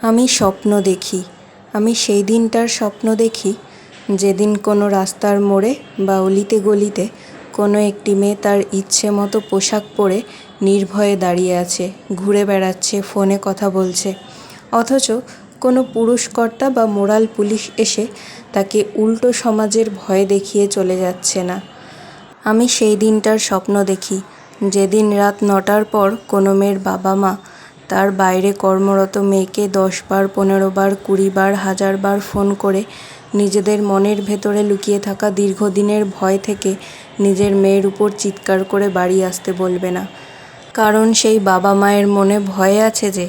আমি স্বপ্ন দেখি, আমি সেই দিনটার স্বপ্ন দেখি, যেদিন কোনো রাস্তার মোড়ে বা অলিতে গলিতে কোনো একটি মেয়ে তার ইচ্ছে মতো পোশাক পরে নির্ভয়ে দাঁড়িয়ে আছে, ঘুরে বেড়াচ্ছে, ফোনে কথা বলছে। অথচ কোনো পুরুষকর্তা বা মোরাল পুলিশ এসে তাকে উল্টো সমাজের ভয় দেখিয়ে চলে যাচ্ছে না। আমি সেই দিনটার স্বপ্ন দেখি, যেদিন রাত নটার পর কোনো মেয়ের বাবা মা তার বাইরে কর্মরত মেয়েকে দশ বার, পনেরো বার, কুড়ি বার, হাজার বার ফোন করে নিজেদের মনের ভেতরে লুকিয়ে থাকা দীর্ঘদিনের ভয় থেকে নিজের মেয়ের উপর চিৎকার করে বাড়ি আসতে বলবে না। কারণ সেই বাবা মায়ের মনে ভয় আছে যে,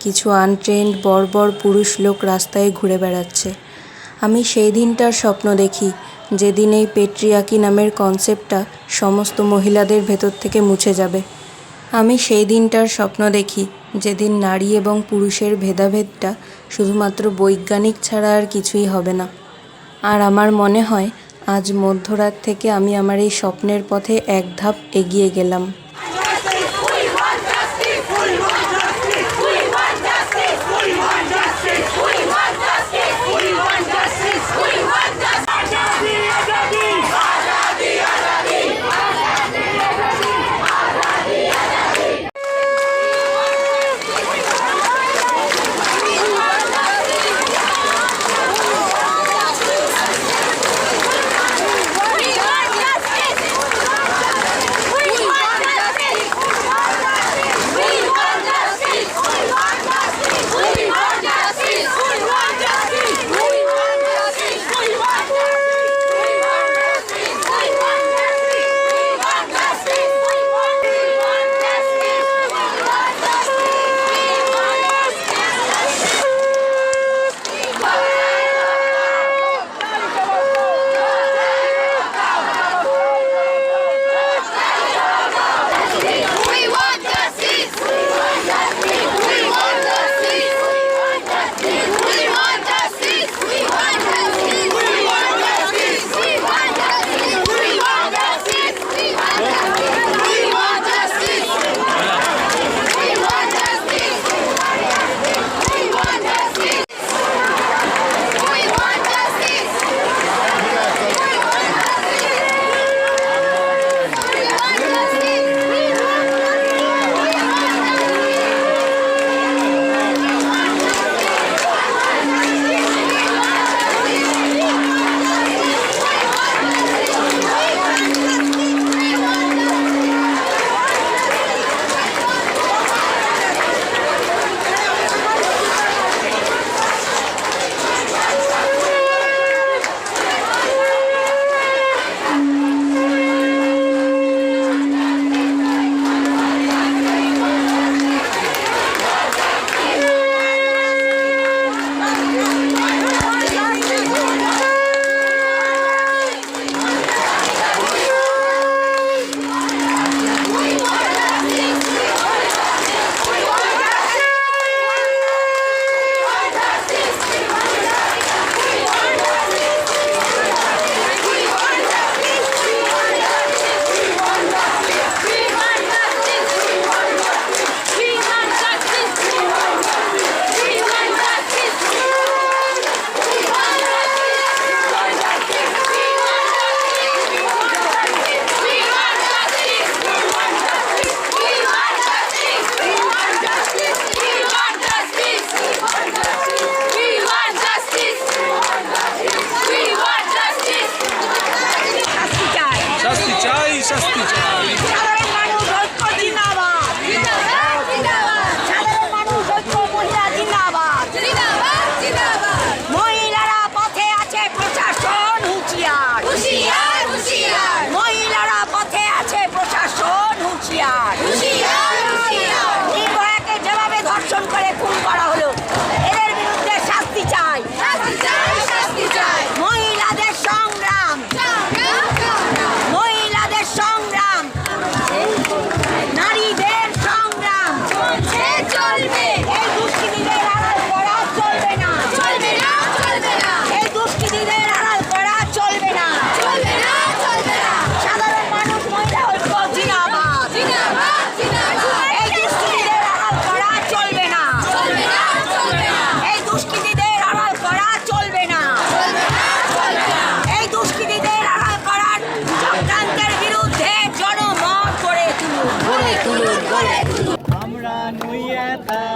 কিছু আনট্রেন্ড, বর্বর পুরুষ লোক রাস্তায় ঘুরে বেড়াচ্ছে। আমি সেই দিনটার স্বপ্ন দেখি, যেদিন এই পেট্রিয়াকি নামের কনসেপ্টটা সমস্ত মহিলাদের ভেতর থেকে মুছে যাবে। আমি সেই দিনটার স্বপ্ন দেখি যেদিন নারী এবং পুরুষের ভেদাভেদটা শুধুমাত্র বৈজ্ঞানিক ছাড়া আর কিছুই হবে না। আর আমার মনে হয়, আজ মধ্যরাত থেকে আমি আমার এই স্বপ্নের পথে এক ধাপ এগিয়ে গেলাম। 拜拜。